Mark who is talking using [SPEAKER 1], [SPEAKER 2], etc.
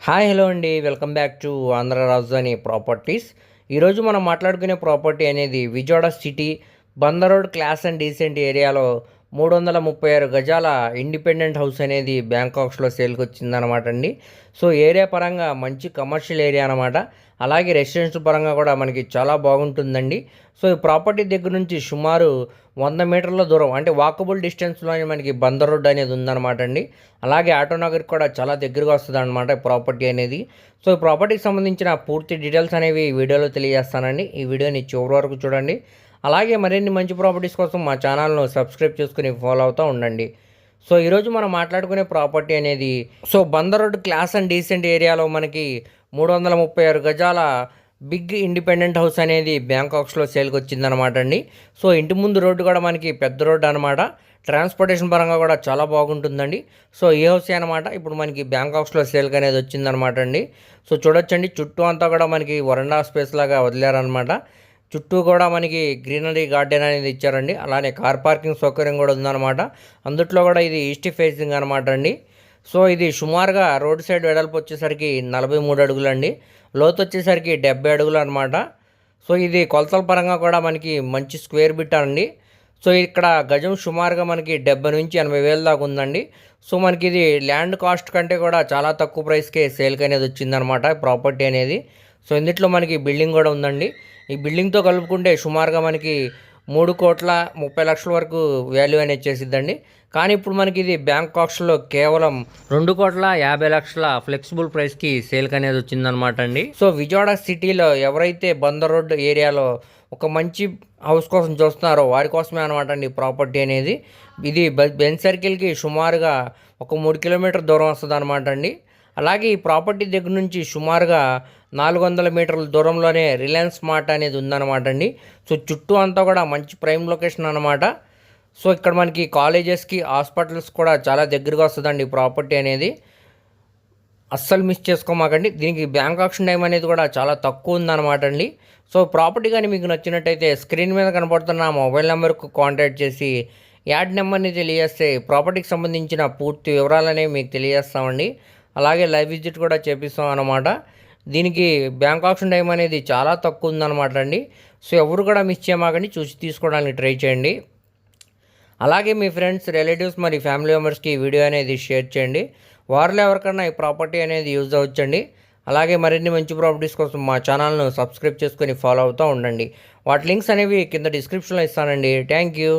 [SPEAKER 1] Hi hello అండి. Welcome back to Andhra Rajadhani properties. ఈరోజు మనం మాట్లాడుకునే ప్రాపర్టీ అనేది Vijayawada city Bandar road class and decent ఏరియాలో మూడు వందల ముప్పై ఆరు గజాల ఇండిపెండెంట్ హౌస్ అనేది బ్యాంకాక్స్లో సేల్కి వచ్చిందనమాట అండి. సో ఏరియా పరంగా మంచి కమర్షియల్ ఏరియా అనమాట అలాగే రెసిడెన్షియల్ పరంగా కూడా మనకి చాలా బాగుంటుందండి. సో ఈ ప్రాపర్టీ దగ్గర నుంచి సుమారు వంద మీటర్ల దూరం అంటే వాకబుల్ డిస్టెన్స్లోనే మనకి బందర్ రోడ్ అనేది ఉందన్నమాట అండి. అలాగే ఆటోనగర్ కూడా చాలా దగ్గరగా వస్తుంది అనమాట ప్రాపర్టీ అనేది. సో ఈ ప్రాపర్టీకి సంబంధించిన పూర్తి డీటెయిల్స్ అనేవి ఈ వీడియోలో తెలియజేస్తానండి. ఈ వీడియోని చివరి వరకు చూడండి. అలాగే మరిన్ని మంచి ప్రాపర్టీస్ కోసం మా ఛానల్ను సబ్స్క్రైబ్ చేసుకుని ఫాలో అవుతూ ఉండండి. సో ఈరోజు మనం మాట్లాడుకునే ప్రాపర్టీ అనేది so Bandar road class and decent ఏరియాలో మనకి మూడు వందల ముప్పై ఆరు గజాల బిగ్ ఇండిపెండెంట్ హౌస్ అనేది బ్యాంకాక్స్లో సేల్కి వచ్చిందనమాట అండి. సో ఇంటి ముందు రోడ్డు కూడా మనకి పెద్ద రోడ్డు అనమాట ట్రాన్స్పోర్టేషన్ పరంగా కూడా చాలా బాగుంటుందండి. సో ఈ హౌస్ అనమాట ఇప్పుడు మనకి బ్యాంకాక్స్లో సేల్కి అనేది వచ్చిందనమాట అండి. సో చూడొచ్చండి చుట్టూ అంతా కూడా మనకి వరండా స్పేస్ లాగా వదిలేరనమాట చుట్టూ కూడా మనకి గ్రీనరీ గార్డెన్ అనేది ఇచ్చారండి. అలానే కార్ పార్కింగ్ సౌకర్యం కూడా ఉందన్నమాట. అందుట్లో కూడా ఇది ఈస్ట్ ఫేసింగ్ అనమాట అండి. సో ఇది సుమారుగా రోడ్ సైడ్ వెడల్పు వచ్చేసరికి నలభై మూడు అడుగులండి. లోతు వచ్చేసరికి డెబ్బై అడుగులు అనమాట సో ఇది కొలతల పరంగా కూడా మనకి మంచి స్క్వేర్ బిట్ అండి. సో ఇక్కడ గజం సుమారుగా మనకి డెబ్బై నుంచి ఎనభై వేల దాకా ఉందండి. సో మనకి ఇది ల్యాండ్ కాస్ట్ కంటే కూడా చాలా తక్కువ ప్రైస్కే సేల్కి అనేది వచ్చిందనమాట ప్రాపర్టీ అనేది. సో ఇందుట్లో మనకి బిల్డింగ్ కూడా ఉందండి. ఈ బిల్డింగ్తో కలుపుకుంటే సుమారుగా మనకి మూడు కోట్ల ముప్పై లక్షల వరకు వాల్యూ అనేది చేసిద్దండి కానీ ఇప్పుడు మనకి ఇది బ్యాంక్ ఆక్షన్లో కేవలం రెండు కోట్ల యాభై లక్షల ఫ్లెక్సిబుల్ ప్రైస్కి సేల్కి అనేది వచ్చిందనమాట అండి. సో విజయవాడ సిటీలో ఎవరైతే బందర్ రోడ్ ఏరియాలో ఒక మంచి హౌస్ కోసం చూస్తున్నారో వారి కోసమే అనమాట అండి ప్రాపర్టీ అనేది. ఇది బెన్ సర్కిల్కి సుమారుగా ఒక మూడు కిలోమీటర్ దూరం వస్తుంది అనమాట అండి. అలాగే ఈ ప్రాపర్టీ దగ్గర నుంచి సుమారుగా నాలుగు వందల మీటర్ల దూరంలోనే రిలయన్స్ మార్ట్ అనేది ఉందన్నమాట అండి. సో చుట్టూ అంతా కూడా మంచి ప్రైమ్ లొకేషన్ అనమాట సో ఇక్కడ మనకి కాలేజెస్కి హాస్పిటల్స్ కూడా చాలా దగ్గరగా వస్తుందండి ప్రాపర్టీ అనేది. అస్సలు మిస్ చేసుకోమాకండి. దీనికి బ్యాంక్ ఆప్షన్ టైం అనేది కూడా చాలా తక్కువ ఉందన్నమాట అండి. సో ప్రాపర్టీ కానీ మీకు నచ్చినట్టయితే స్క్రీన్ మీద కనబడుతున్న మొబైల్ నెంబర్కు కాంటాక్ట్ చేసి యాడ్ నెంబర్ని తెలియజేస్తే ప్రాపర్టీకి సంబంధించిన పూర్తి వివరాలనేవి మీకు తెలియజేస్తామండి. అలాగే లైవ్ విజిట్ కూడా చేపిస్తాం అన్నమాట దీనికి బ్యాంక్ ఆప్షన్ టైం అనేది చాలా తక్కువ ఉందన్నమాట అండి. సో ఎవరు కూడా మిస్ చేయమాకండి చూసి తీసుకోవడానికి ట్రై చేయండి. అలాగే మీ ఫ్రెండ్స్ రిలేటివ్స్ మరి ఫ్యామిలీ మెంబర్స్కి ఈ వీడియో అనేది షేర్ చేయండి. వారిలో ఎవరికన్నా ఈ ప్రాపర్టీ అనేది యూజ్ అవ్వచ్చండి. అలాగే మరిన్ని మంచి ప్రాపర్టీస్ కోసం మా ఛానల్ను సబ్స్క్రైబ్ చేసుకొని ఫాలో అవుతూ ఉండండి. వాటి లింక్స్ అనేవి కింద డిస్క్రిప్షన్లో ఇస్తానండి. Thank you.